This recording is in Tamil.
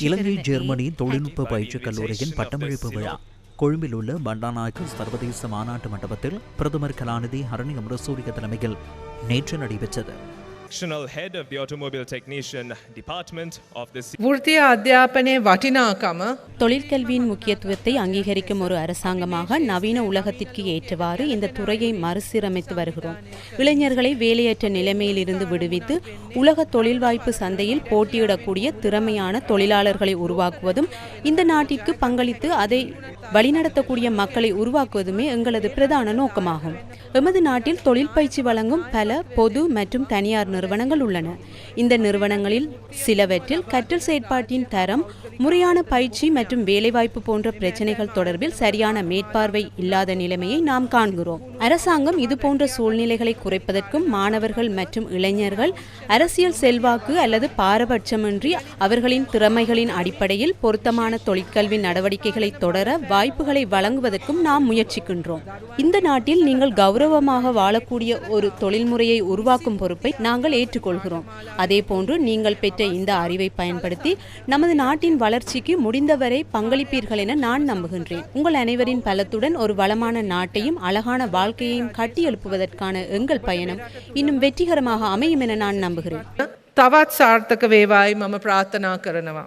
இலங்கை ஜெர்மனி தொழில்நுட்ப பயிற்சிக் கல்லூரியின் பட்டமளிப்பு விழா. கொழும்பில் உள்ள பண்டாநாயக்கு சர்வதேச மாநாட்டு மண்டபத்தில் பிரதமர் கலாநிதி ஹரணி அமரசூரிய தலைமையில் நேற்று நடைபெற்றது. Sectional head of the Automobile Technician Department of the වෘතිය අධ්‍යාපනය වටිනාකම தொழிற்கல்வியின் முக்கியத்துவத்தை அங்கீகரிக்கும் ஒரு அரசாங்கமாக நவீன உலகத்திற்கு ஏற்றவாறு இந்த துறையை மறுசீரமைத்து வருகிறோம் இளைஞர்களை வேலையற்ற நிலைமையில் இருந்து விடுவித்து உலக தொழில் வாய்ப்பு சந்தையில் போட்டியிடக்கூடிய திறமையான தொழிலாளர்களை உருவாக்குவதும் இந்த நாட்டிற்கு பங்களித்து அதை வழிநடத்தக்கூடிய மக்களை உருவாக்குவதுமே எங்களது பிரதான நோக்கமாகும். எமது நாட்டில் தொழில் பயிற்சி வழங்கும் பல பொது மற்றும் தனியார் நிறுவனங்கள் உள்ளன. இந்த நிறுவனங்களில் சிலவற்றில் கற்றல் செயற்பாட்டின் தரம் முறையான பயிற்சி மற்றும் வேலைவாய்ப்பு போன்ற பிரச்சனைகள் தொடர்பில் சரியான மேற்பார்வை இல்லாத நிலைமையை நாம் காண்கிறோம். அரசாங்கம் இதுபோன்ற சூழ்நிலைகளை குறைப்பதற்கும் மாணவர்கள் மற்றும் இளைஞர்கள் அரசியல் செல்வாக்கு அல்லது பாரபட்சமின்றி அவர்களின் திறமைகளின் அடிப்படையில் பொருத்தமான தொழிற்கல்வி நடவடிக்கைகளை தொடர வாய்ப்புகளை வழங்குவதற்கும் நாம் முயற்சிக்கின்றோம். இந்த நாட்டில் நீங்கள் கௌரவமாக வாழக்கூடிய ஒரு தொழில்முறையை உருவாக்கும் பொறுப்பை நாங்கள் ஏற்றுக்கொள்கிறோம். அதே போன்று நீங்கள் பெற்ற இந்த அறிவை பயன்படுத்தி நமது நாட்டின் வளர்ச்சிக்கு முடிந்தவரை பங்களிப்பீர்கள் என நான் நம்புகின்றேன். உங்கள் அனைவரின் பலத்துடன் ஒரு வளமான நாட்டையும் அழகான வாழ்க்கையையும் கட்டியெழுப்புவதற்கான எங்கள் பயணம் இன்னும் வெற்றிகரமாக அமையும் என நான் நம்புகிறேன். தவாத் சார்த்தக வேவாய் மம பிரார்த்தனா கரணவா.